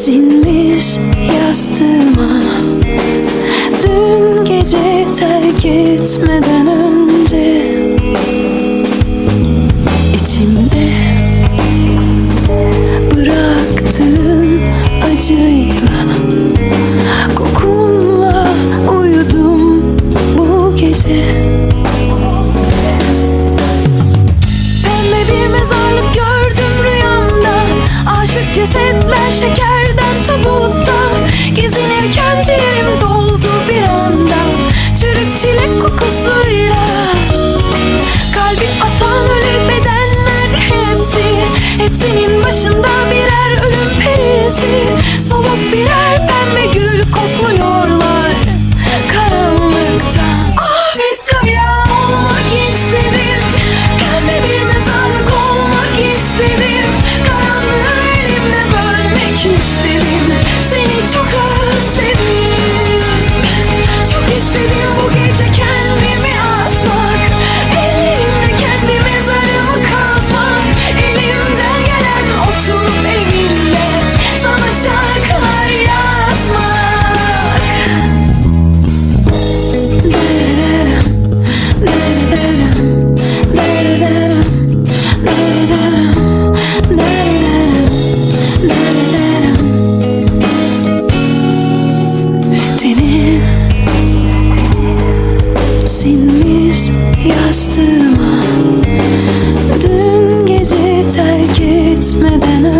sinmiş yastığıma. Dün gece terk etmeden önce içimde bıraktığın acıyla Kokunla uyudum bu gece. Pembe bir mezarlık gördüm rüyamda. Aşık cesetler şeker yastığıma Dün gece terk etmeden önce